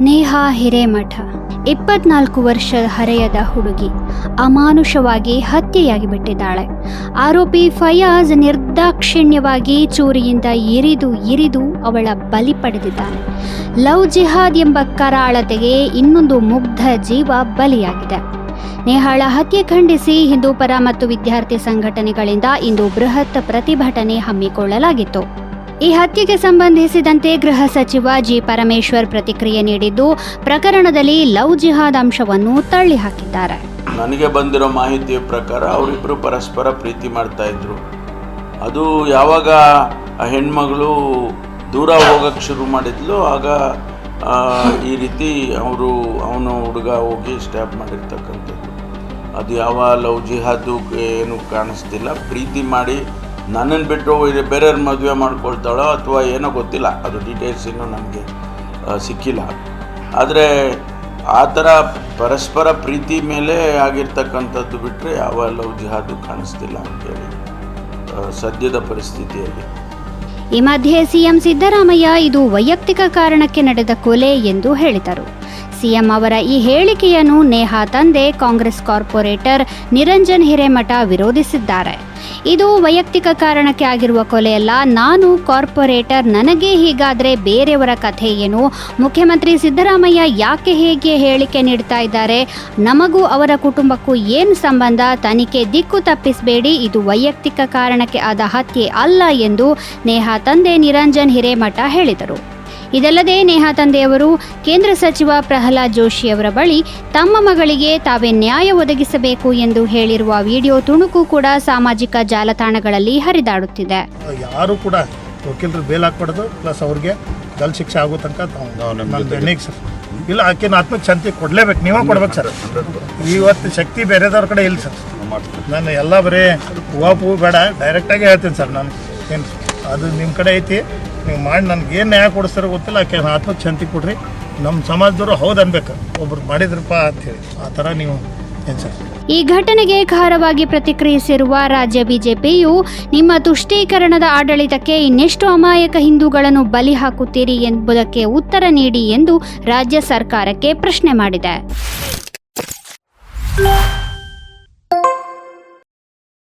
ನೇಹಾ ಹಿರೇಮಠ, ಇಪ್ಪತ್ನಾಲ್ಕು ವರ್ಷ ಹರೆಯದ ಹುಡುಗಿ, ಅಮಾನುಷವಾಗಿ ಹತ್ಯೆಯಾಗಿ ಬಿಟ್ಟಿದ್ದಾಳೆ ಆರೋಪಿ ಫಯಾಜ್ ನಿರ್ದಾಕ್ಷಿಣ್ಯವಾಗಿ ಚೂರಿಯಿಂದ ಇರಿದು ಇರಿದು ಅವಳ ಬಲಿ ಪಡೆದಿದ್ದಾನೆ. ಲವ್ ಜಿಹಾದ್ ಎಂಬ ಕರಾಳತೆಗೆ ಇನ್ನೊಂದು ಮುಗ್ಧ ಜೀವ ಬಲಿಯಾಗಿದೆ. ನೇಹಾಳ ಹತ್ಯೆ ಖಂಡಿಸಿ ಹಿಂದೂಪರ ಮತ್ತು ವಿದ್ಯಾರ್ಥಿ ಸಂಘಟನೆಗಳಿಂದ ಇಂದು ಬೃಹತ್ ಪ್ರತಿಭಟನೆ ಹಮ್ಮಿಕೊಳ್ಳಲಾಗಿತ್ತು. ಈ ಹತ್ಯೆಗೆ ಸಂಬಂಧಿಸಿದಂತೆ ಗೃಹ ಸಚಿವ ಜಿ ಪರಮೇಶ್ವರ್ ಪ್ರತಿಕ್ರಿಯೆ ನೀಡಿದ್ದು, ಪ್ರಕರಣದಲ್ಲಿ ಲವ್ ಜಿಹಾದ್ ಅಂಶವನ್ನು ತಳ್ಳಿಹಾಕಿದ್ದಾರೆ. ನನಗೆ ಬಂದಿರೋ ಮಾಹಿತಿಯ ಪ್ರಕಾರ ಅವರಿಬ್ಬರು ಪರಸ್ಪರ ಪ್ರೀತಿ ಮಾಡ್ತಾ ಇದ್ರು. ಅದು ಯಾವಾಗ ಹೆಣ್ಮಗಳು ದೂರ ಹೋಗಕ್ಕೆ ಶುರು ಮಾಡಿದ್ಲು, ಆಗ ಈ ರೀತಿ ಅವರು ಅವನು ಹುಡುಗ ಹೋಗಿ ಸ್ಟ್ಯಾಪ್ ಮಾಡಿರ್ತಕ್ಕಂಥದ್ದು. ಅದು ಯಾವ ಲವ್ ಜಿಹಾದು ಏನು ಕಾಣಿಸ್ತಿಲ್ಲ. ಪ್ರೀತಿ ಮಾಡಿ ನನ್ನನ್ನು ಬಿಟ್ಟು ಇದು ಬೇರೆಯವ್ರ ಮದುವೆ ಮಾಡ್ಕೊಳ್ತಾಳೋ ಅಥವಾ ಏನೋ ಗೊತ್ತಿಲ್ಲ. ಅದು ಡೀಟೇಲ್ಸ್ ಇನ್ನೂ ನಮಗೆ ಸಿಕ್ಕಿಲ್ಲ. ಆದರೆ ಆ ಥರ ಪರಸ್ಪರ ಪ್ರೀತಿ ಮೇಲೆ ಆಗಿರ್ತಕ್ಕಂಥದ್ದು ಬಿಟ್ಟರೆ ಯಾವ ಲವ್ ಜಿಹಾದು ಕಾಣಿಸ್ತಿಲ್ಲ ಅಂತೇಳಿ ಸದ್ಯದ ಪರಿಸ್ಥಿತಿಯಲ್ಲಿ. ಈ ಮಧ್ಯೆ ಸಿಎಂ ಸಿದ್ದರಾಮಯ್ಯ ಇದು ವೈಯಕ್ತಿಕ ಕಾರಣಕ್ಕೆ ನಡೆದ ಕೊಲೆ ಎಂದು ಹೇಳಿದರು. ಸಿಎಂ ಅವರ ಈ ಹೇಳಿಕೆಯನ್ನು ನೇಹಾ ತಂದೆ, ಕಾಂಗ್ರೆಸ್ ಕಾರ್ಪೊರೇಟರ್ ನಿರಂಜನ್ ಹಿರೇಮಠ ವಿರೋಧಿಸಿದ್ದಾರೆ. ಇದು ವೈಯಕ್ತಿಕ ಕಾರಣಕ್ಕೆ ಆಗಿರುವ ಕೊಲೆಯಲ್ಲ. ನಾನು ಕಾರ್ಪೊರೇಟರ್, ನನಗೆ ಹೀಗಾದರೆ ಬೇರೆಯವರ ಕಥೆ ಏನು? ಮುಖ್ಯಮಂತ್ರಿ ಸಿದ್ದರಾಮಯ್ಯ ಯಾಕೆ ಹೇಗೆ ಹೇಳಿಕೆ ನೀಡ್ತಾ ಇದ್ದಾರೆ? ನಮಗೂ ಅವರ ಕುಟುಂಬಕ್ಕೂ ಏನು ಸಂಬಂಧ? ತನಿಖೆ ದಿಕ್ಕು ತಪ್ಪಿಸಬೇಡಿ. ಇದು ವೈಯಕ್ತಿಕ ಕಾರಣಕ್ಕೆ ಆದ ಹತ್ಯೆ ಅಲ್ಲ ಎಂದು ನೇಹಾ ತಂದೆ ನಿರಂಜನ್ ಹಿರೇಮಠ ಹೇಳಿದರು. ಇದಲ್ಲದೆ ನೇಹಾ ತಂದೆಯವರು ಕೇಂದ್ರ ಸಚಿವ ಪ್ರಹ್ಲಾದ್ ಜೋಶಿಯವರ ಬಳಿ ತಮ್ಮ ಮಗಳಿಗೆ ತಾವೇ ನ್ಯಾಯ ಒದಗಿಸಬೇಕು ಎಂದು ಹೇಳಿರುವ ವಿಡಿಯೋ ತುಣುಕು ಕೂಡ ಸಾಮಾಜಿಕ ಜಾಲತಾಣಗಳಲ್ಲಿ ಹರಿದಾಡುತ್ತಿದೆ. ಯಾರು ಕೂಡ ವಕೀಲರು ಬೇಲ್ ಹಾಕ್ಬಾರ್ದು ಪ್ಲಸ್ ಅವ್ರಿಗೆ ಗಲ್ ಶಿಕ್ಷೆ ಆಗೋ ತನಕ ಸರ್. ಇಲ್ಲ ಆಕಿನ ಆತ್ಮಕ್ಕೆ ಶಾಂತಿ ಕೊಡ್ಲೇಬೇಕು ನೀವೇ ಕೊಡ್ಬೇಕು ಸರ್. ಇವತ್ತು ಶಕ್ತಿ ಬೇರೆದವ್ರ ಕಡೆ ಇಲ್ಲ ಸರ್. ನಾನು ಎಲ್ಲ ಬರೀ ಹೂವು ಪೂ ಬೇಡ ಡೈರೆಕ್ಟಾಗಿ ಹೇಳ್ತೀನಿ ಸರ್ ನಾನು. ಏನು? ಅದು ನಿಮ್ಮ ಕಡೆ ಐತಿ. ನೀವು ಮಾಡಿ ನನಗೆ ಏನು ನ್ಯಾಯ ಕೊಡಿಸ್ತಾರೋ ಗೊತ್ತಿಲ್ಲ, ಆಕೆ ಆತ್ಮಕ್ಕೆ ಶಾಂತಿ ಕೊಡ್ರಿ. ನಮ್ಮ ಸಮಾಜದವರು ಹೌದು ಅನ್ಬೇಕು. ಒಬ್ರು ಮಾಡಿದ್ರಪ್ಪ ಅಂತೇಳಿ ಆ ಥರ ನೀವು ಏನು ಈ ಘಟನೆಗೆ ಖಾರವಾಗಿ ಪ್ರತಿಕ್ರಿಯಿಸಿರುವ ರಾಜ್ಯ ಬಿಜೆಪಿಯು, ನಿಮ್ಮ ತುಷ್ಟೀಕರಣದ ಆಡಳಿತಕ್ಕೆ ಇನ್ನೆಷ್ಟು ಅಮಾಯಕ ಹಿಂದೂಗಳನ್ನು ಬಲಿ ಹಾಕುತ್ತೀರಿ ಎಂಬುದಕ್ಕೆ ಉತ್ತರ ನೀಡಿ ಎಂದು ರಾಜ್ಯ ಸರ್ಕಾರಕ್ಕೆ ಪ್ರಶ್ನೆ ಮಾಡಿದೆ.